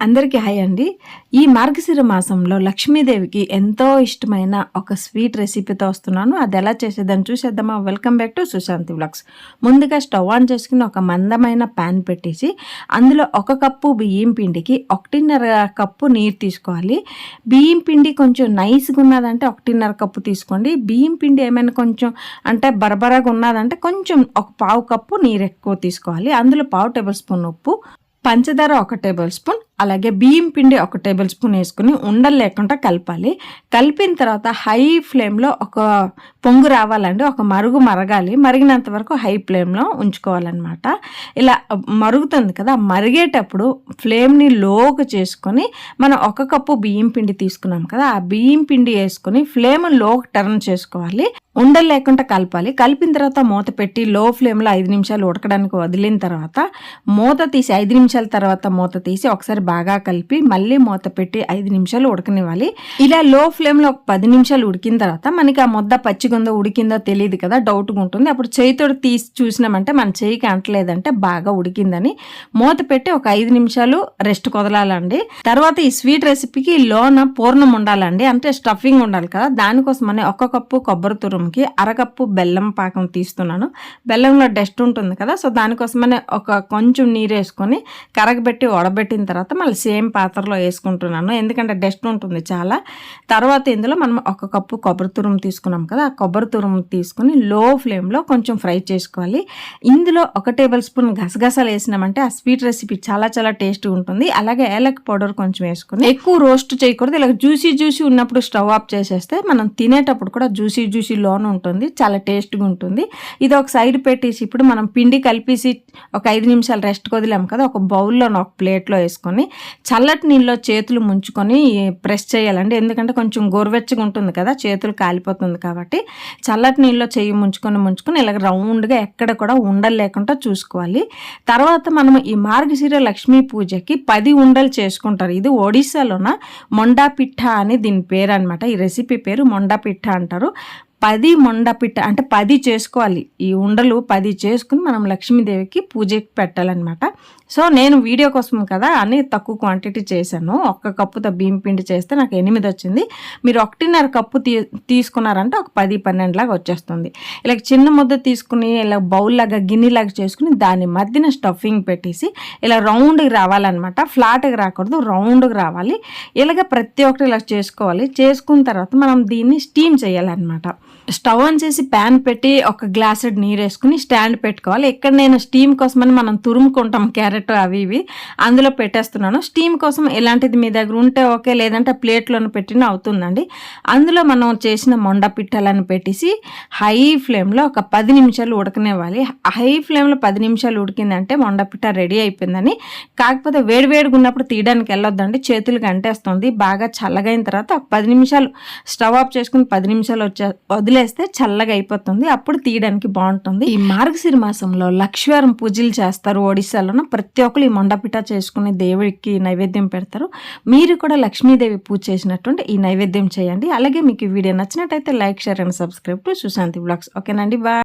అందరికీ హాయ్ అండి. ఈ మార్గశిర మాసంలో లక్ష్మీదేవికి ఎంతో ఇష్టమైన ఒక స్వీట్ రెసిపీతో వస్తున్నాను. అది ఎలా చేసేదాన్ని చూసేద్దామా? Welcome back to Sushanti vlogs. ముందుగా స్టవ్ ఆన్ చేసుకుని ఒక మందమైన ప్యాన్ పెట్టేసి అందులో ఒక కప్పు బియ్యం పిండికి ఒకటిన్నర కప్పు నీరు తీసుకోవాలి. బియ్యం పిండి కొంచెం నైస్గా ఉన్నదంటే ఒకటిన్నర కప్పు తీసుకోండి. బియ్యం పిండి ఏమైనా కొంచెం అంటే బరబరాగా ఉన్నదంటే కొంచెం ఒక పావు కప్పు నీరు ఎక్కువ తీసుకోవాలి. అందులో పావు టేబుల్ స్పూన్ ఉప్పు పంచదార ఒక టేబుల్ స్పూన్ అలాగే బియ్యం పిండి ఒక టేబుల్ స్పూన్ వేసుకుని ఉండలు లేకుండా కలపాలి. కలిపిన తర్వాత హై ఫ్లేమ్లో ఒక పొంగు రావాలండి. ఒక మరుగు మరగాలి. మరిగినంత వరకు హై ఫ్లేమ్లో ఉంచుకోవాలన్నమాట. ఇలా మరుగుతుంది కదా మరిగేటప్పుడు ఫ్లేమ్ని లోకు చేసుకొని మనం ఒక కప్పు బియ్యం పిండి తీసుకున్నాం కదా ఆ బియ్యం పిండి వేసుకొని ఫ్లేమ్లోకి టర్న్ చేసుకోవాలి. ఉండలు లేకుండా కలపాలి. కలిపిన తర్వాత మూత పెట్టి లో ఫ్లేమ్లో ఐదు నిమిషాలు ఉడకడానికి వదిలిన తర్వాత మూత తీసి ఐదు నిమిషాల తర్వాత మూత తీసి ఒకసారి బాగా కలిపి మళ్ళీ మూత పెట్టి ఐదు నిమిషాలు ఉడకనివ్వాలి. ఇలా లో ఫ్లేమ్లో ఒక పది నిమిషాలు ఉడికిన తర్వాత మనకి ఆ ముద్ద పచ్చిగుందో ఉడికిందో తెలియదు కదా డౌట్గా ఉంటుంది. అప్పుడు చేయితో తీసి చూసినామంటే మన చేయికి అంటలేదంటే బాగా ఉడికిందని. మూత పెట్టి ఒక ఐదు నిమిషాలు రెస్ట్ కుదలాలండి. తర్వాత ఈ స్వీట్ రెసిపీకి లోన పూర్ణం ఉండాలండి. అంటే స్టఫింగ్ ఉండాలి కదా దానికోసమని ఒక కప్పు కొబ్బరి తురుముకి అరకప్పు బెల్లం పాకం తీస్తున్నాను. బెల్లంలో డస్ట్ ఉంటుంది కదా సో దానికోసమని ఒక కొంచెం నీరు వేసుకొని కరగబెట్టి వడబెట్టిన తర్వాత మళ్ళీ సేమ్ పాత్రలో వేసుకుంటున్నాను. ఎందుకంటే డస్ట్ ఉంటుంది చాలా. తర్వాత ఇందులో మనం ఒక కప్పు కొబ్బరి తురుము తీసుకున్నాం కదా ఆ కొబ్బరి తురుము తీసుకుని లో ఫ్లేమ్లో కొంచెం ఫ్రై చేసుకోవాలి. ఇందులో ఒక టేబుల్ స్పూన్ గసగసాలు వేసినామంటే ఆ స్వీట్ రెసిపీ చాలా చాలా టేస్ట్ ఉంటుంది. అలాగే ఏలక్ పౌడర్ కొంచెం వేసుకుని ఎక్కువ రోస్ట్ చేయకూడదు. ఇలా జ్యూసీ జ్యూసీ ఉన్నప్పుడు స్టవ్ ఆఫ్ చేసేస్తే మనం తినేటప్పుడు కూడా జ్యూసీ జ్యూసీ లోన్ ఉంటుంది. చాలా టేస్ట్గా ఉంటుంది. ఇది ఒక సైడ్ పెట్టేసి ఇప్పుడు మనం పిండి కలిపేసి ఒక ఐదు నిమిషాలు రెస్ట్ వదిలాం కదా ఒక బౌల్లో ఒక ప్లేట్లో వేసుకొని చల్లటి నీళ్ళలో చేతులు ముంచుకొని ప్రెస్ చేయాలండి. ఎందుకంటే కొంచెం గోరువెచ్చగా ఉంటుంది కదా చేతులు కాలిపోతుంది కాబట్టి చల్లటి నీళ్ళలో చేయి ముంచుకొని ముంచుకొని ఇలాగ రౌండ్గా ఎక్కడ కూడా ఉండలు లేకుండా చూసుకోవాలి. తర్వాత మనం ఈ మార్గశిర లక్ష్మీ పూజకి పది ఉండలు చేసుకుంటారు. ఇది ఒడిశాలోన మొండాపిట్ట అని దీని పేరు అనమాట ఈ రెసిపీ పేరు మొండాపిట్ట అంటారు. పది మొండపిట్ట అంటే పది చేసుకోవాలి. ఈ ఉండలు పది చేసుకుని మనం లక్ష్మీదేవికి పూజకి పెట్టాలన్నమాట. సో నేను వీడియో కోసం కదా అని తక్కువ క్వాంటిటీ చేశాను. ఒక్క కప్పుతో బియ్యం పిండి చేస్తే నాకు ఎనిమిది వచ్చింది. మీరు ఒకటిన్నర కప్పు తీ తీసుకున్నారంటే ఒక పది పన్నెండు లాగా వచ్చేస్తుంది. ఇలా చిన్న ముద్ద తీసుకుని ఇలా బౌల్ లాగా గిన్నెలాగా చేసుకుని దాని మధ్యన స్టఫింగ్ పెట్టేసి ఇలా రౌండ్కి రావాలన్నమాట. ఫ్లాట్గా రాకూడదు రౌండ్కి రావాలి. ఇలాగ ప్రతి ఒక్కటి ఇలా చేసుకోవాలి. చేసుకున్న తర్వాత మనం దీన్ని స్టీమ్ చేయాలన్నమాట. స్టవ్ ఆన్ చేసి ప్యాన్ పెట్టి ఒక గ్లాస్ నీరు వేసుకుని స్టాండ్ పెట్టుకోవాలి. ఇక్కడ నేను స్టీమ్ కోసమని మనం తురుముకుంటాం క్యారెట్ అవి ఇవి. అందులో పెట్టేస్తున్నాను. స్టీమ్ కోసం ఎలాంటిది మీ దగ్గర ఉంటే ఓకే లేదంటే ప్లేట్లోనే పెట్టిన అవుతుందండి. అందులో మనం చేసిన మొండ పిట్టలను పెట్టేసి హై ఫ్లేమ్లో ఒక పది నిమిషాలు ఉడకనివ్వాలి. హై ఫ్లేమ్లో పది నిమిషాలు ఉడికిందంటే మొండ పిట్ట రెడీ అయిపోయిందని. కాకపోతే వేడివేడిగా ఉన్నప్పుడు తీయడానికి వెళ్ళొద్దండి. చేతులు గంటేస్తుంది బాగా చల్లగైన తర్వాత ఒక పది నిమిషాలు స్టవ్ ఆఫ్ చేసుకుని పది నిమిషాలు వచ్చే వదిలేస్తే చల్లగా అయిపోతుంది. అప్పుడు తీయడానికి బాగుంటుంది. ఈ మార్గశిర మాసంలో లక్ష్మీవారం పూజలు చేస్తారు. ఒడిశాలోన ప్రతి ఒక్కరు ఈ మొండపిట చేసుకుని దేవుడికి నైవేద్యం పెడతారు. మీరు కూడా లక్ష్మీదేవి పూజ చేసినటువంటి ఈ నైవేద్యం చేయండి. అలాగే మీకు ఈ వీడియో నచ్చినట్టయితే like share and subscribe to Sushanti blogs. ఓకేనండి బాయ్.